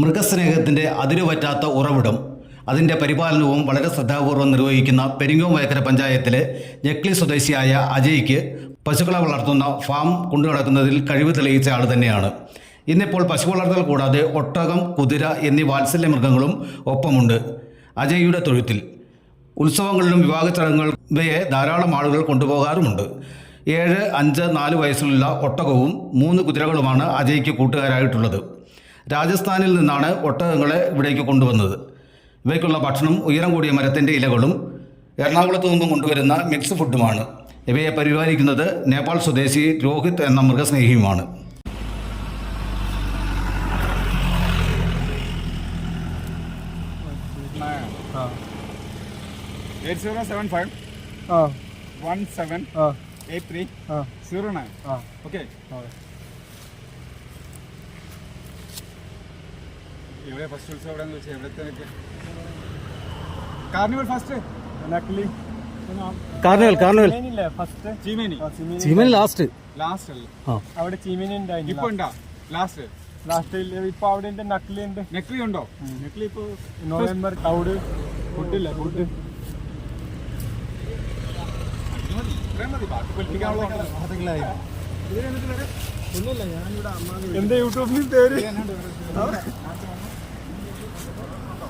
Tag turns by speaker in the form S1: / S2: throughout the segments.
S1: മൃഗസ്നേഹത്തിന്റെ അതിരുപറ്റാത്ത ഉറവിടം അതിന്റെ പരിപാലനവും വളരെ ശ്രദ്ധാപൂർവം നിർവഹിക്കുന്ന പെരിങ്ങോം വയക്കര പഞ്ചായത്തിലെ ജക്ലി സ്വദേശിയായ അജയ്ക്ക് പശുക്കളെ വളർത്തുന്ന ഫാം കൊണ്ടുനടക്കുന്നതിൽ കഴിവ് തെളിയിച്ച ആൾ തന്നെയാണ്. ഇന്നിപ്പോൾ പശു വളർത്തൽ കൂടാതെ ഒട്ടകം കുതിര എന്നീ വാത്സല്യ മൃഗങ്ങളും ഒപ്പമുണ്ട്. അജയ്യുടെ തൊഴുത്തിൽ ഉത്സവങ്ങളിലും വിവാഹ ചടങ്ങുകൾ ഇവയെ ധാരാളം ആളുകൾ കൊണ്ടുപോകാറുമുണ്ട്. ഏഴ് അഞ്ച് നാല് വയസ്സിലുള്ള ഒട്ടകവും മൂന്ന് കുതിരകളുമാണ് അജയ്ക്ക് കൂട്ടുകാരായിട്ടുള്ളത്. രാജസ്ഥാനിൽ നിന്നാണ് ഒട്ടകങ്ങളെ ഇവിടേക്ക് കൊണ്ടുവന്നത്. ഇവയ്ക്കുള്ള ഭക്ഷണം ഉയരം കൂടിയ മരത്തിന്റെ ഇലകളും എറണാകുളത്തു നിന്നും കൊണ്ടുവരുന്ന മിക്സ് ഫുഡുമാണ്. ഇവയെ പരിപാലിക്കുന്നത് നേപ്പാൾ സ്വദേശി രോഹിത് എന്ന മൃഗസ്നേഹിയുമാണ്.
S2: ഓക്കെ.
S3: हाँ
S2: എവിടെ ഫസ്റ്റ് ഉത്സവം എവിടെയെന്ന് വെച്ചാൽ എവിടത്തെ carnival first
S3: നക്കലി
S1: carnival
S3: carnival first
S2: Cheemeni
S1: Cheemeni last
S2: last അല്ലേ?
S3: അവിടെ ചീമേനി
S2: ഇപ്പൊ
S3: ഉണ്ടായിരുന്നു
S2: ഉണ്ടോ ലാസ്റ്റ്
S3: ലാസ്റ്റ് ഇപ്പൊ അവിടെ ഉണ്ട് നക്കലി ഉണ്ട്.
S2: നെക്ലി ഉണ്ടോ? നെക്ലി ഇപ്പൊ
S3: നവംബർ തൗട് ഫുഡില്ല ഫുഡ് എന്റെ യൂട്യൂബിൽ പേര്?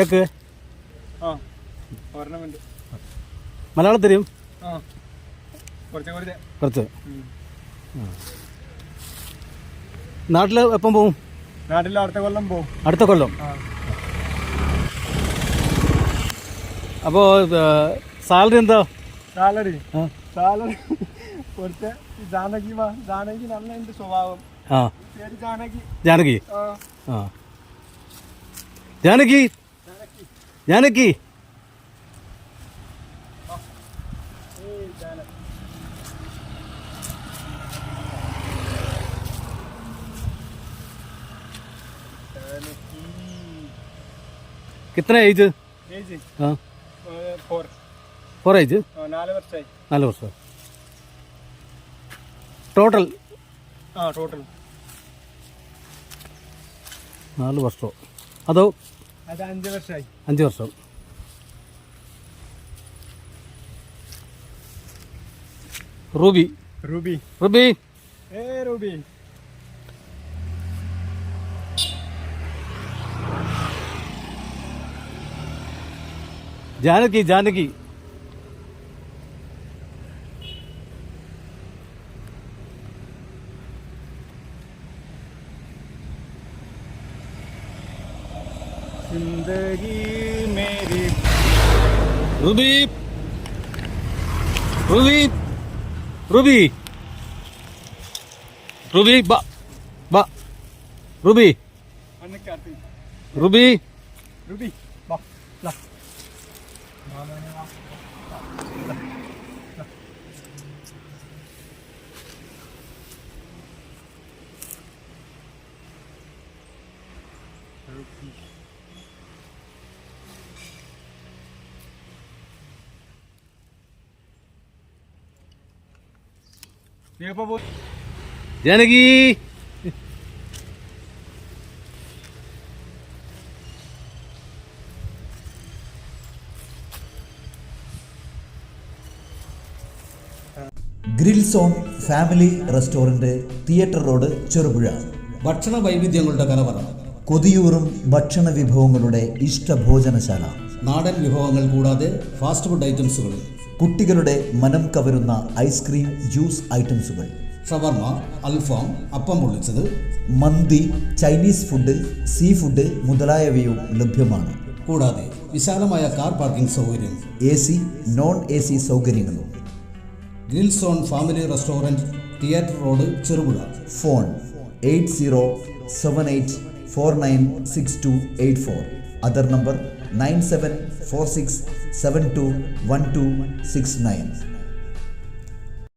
S3: ഏക്ക്
S1: മലയാളം തരും?
S3: കുറച്ച്
S1: നാട്ടിൽ എപ്പം പോവും?
S3: നാട്ടിൽ അടുത്ത കൊല്ലം പോവും.
S1: അടുത്ത കൊല്ലം? അപ്പോൾ സാലറി എന്താ?
S3: സാലറി? സാലറി. കുറച്ച് ജാനകി ജാനകി നല്ല എന്റെ സ്വഭാവം. ജാനകി.
S1: ജാനകി?
S3: ആ.
S1: ജാനകി ജാനകി കിത്ര ഏജ്?
S3: ഏജ്? ഫോർ നാല്
S1: വർഷം. ടോട്ടൽ?
S3: ടോട്ടൽ.
S1: നാല് വർഷം? അതോ
S3: അത് അഞ്ച് വർഷമായി
S1: അഞ്ച് വർഷം. റൂബി.
S3: റൂബി.
S1: റൂബി.
S3: ഏ
S1: Ruby.
S3: Janaki Janaki.
S1: Ruby. Ruby. Ruby. Ruby ബ ബ. റുബി. റുബി.
S3: റുബി വാ ലാ.
S2: നീ എപ്പോ
S1: Janaki.
S4: Grill Zone family restaurant Theatre Road Cherupuzha.
S1: ഭക്ഷണ വൈവിധ്യങ്ങളുടെ കലവറ.
S4: കൊതിയൂറും ഭക്ഷണ വിഭവങ്ങളുടെ ഇഷ്ടഭോജനശാല.
S1: നാടൻ വിഭവങ്ങൾ കൂടാതെ ഫാസ്റ്റ് ഫുഡ് ഐറ്റംസുകൾ
S4: കുട്ടികളുടെ മനം കവരുന്ന ഐസ്ക്രീം ജ്യൂസ് ഐറ്റംസുകൾ
S1: ഷവർമ അൽഫാം അപ്പം പൊള്ളിച്ചത്.
S4: മന്തി ചൈനീസ് ഫുഡ് സീ ഫുഡ് മുതലായവയും ലഭ്യമാണ്.
S1: കൂടാതെ വിശാലമായ കാർ പാർക്കിംഗ് സൗകര്യം.
S4: A C non A C സൗകര്യങ്ങളും.
S1: Grill Zone family restaurant Theatre Road Cherupuzha.
S4: Phone eight zero seven eight four nine six two eight four other number nine seven four six seven two one two six nine